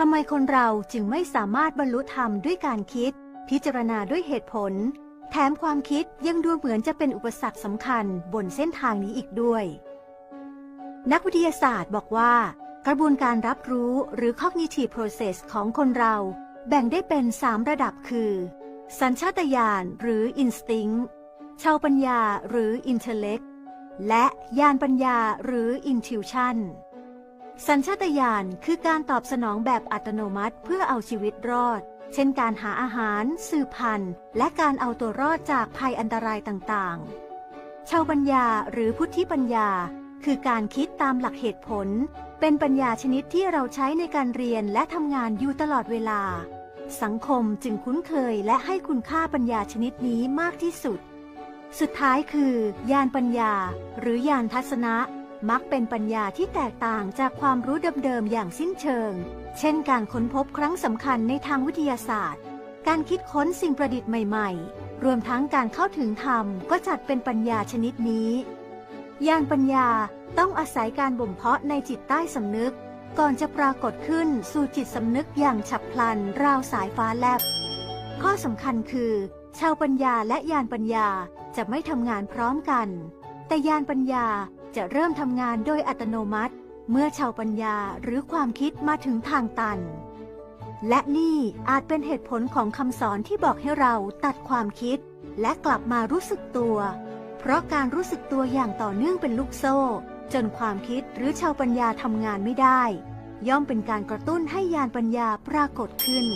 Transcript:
ทำไมคนเราจึงไม่สามารถบรรลุธรรมด้วยการคิด พิจารณาด้วยเหตุผล แถมความคิดยังดูเหมือนจะเป็นอุปสรรคสำคัญบนเส้นทางนี้อีกด้วย นักวิทยาศาสตร์บอกว่า กระบวนการรับรู้หรือ cognitive process ของคนเรา แบ่งได้เป็น 3 ระดับคือ สัญชาตญาณหรือ instinct ชาวปัญญาหรือ intellect และญาณปัญญาหรือ intuition สัญชาตญาณคือการตอบสนองแบบอัตโนมัติเพื่อเอาชีวิตรอด เช่นการหาอาหาร สืบพันธุ์ และการเอาตัวรอดจากภัยอันตรายต่างๆ ชาวปัญญาหรือพุทธิปัญญา คือการคิดตามหลักเหตุผล เป็นปัญญาชนิดที่เราใช้ในการเรียนและทำงานอยู่ตลอดเวลา สังคมจึงคุ้นเคยและให้คุณค่าปัญญาชนิดนี้มากที่สุด สุดท้ายคือ ญาณปัญญา หรือญาณทัศนะ มักเป็นปัญญาที่แตกต่างจากความรู้เดิมๆอย่างสิ้นเชิง เช่นการค้นพบครั้งสำคัญในทางวิทยาศาสตร์ การคิดค้นสิ่งประดิษฐ์ใหม่ๆ รวมทั้งการเข้าถึงธรรมก็จัดเป็นปัญญาชนิดนี้ญาณปัญญาต้องอาศัยการบ่มเพาะในจิตใต้สำนึก ก่อนจะปรากฏขึ้นสู่จิตสำนึกอย่างฉับพลันราวสายฟ้าแลบ ข้อสำคัญคือ ชาวปัญญาและญาณปัญญาจะไม่ทำงานพร้อมกัน แต่ญาณปัญญา จะเริ่มทำงานโดยอัตโนมัติ เมื่อชาวปัญญาหรือความคิดมาถึงทางตัน และนี่อาจเป็นเหตุผลของคำสอนที่บอกให้เราตัดความคิด และกลับมารู้สึกตัว เพราะการรู้สึกตัวอย่างต่อเนื่องเป็นลูกโซ่ จนความคิดหรือชาวปัญญาทำงานไม่ได้ ย่อมเป็นการกระตุ้นให้ญาณปัญญาปรากฏขึ้น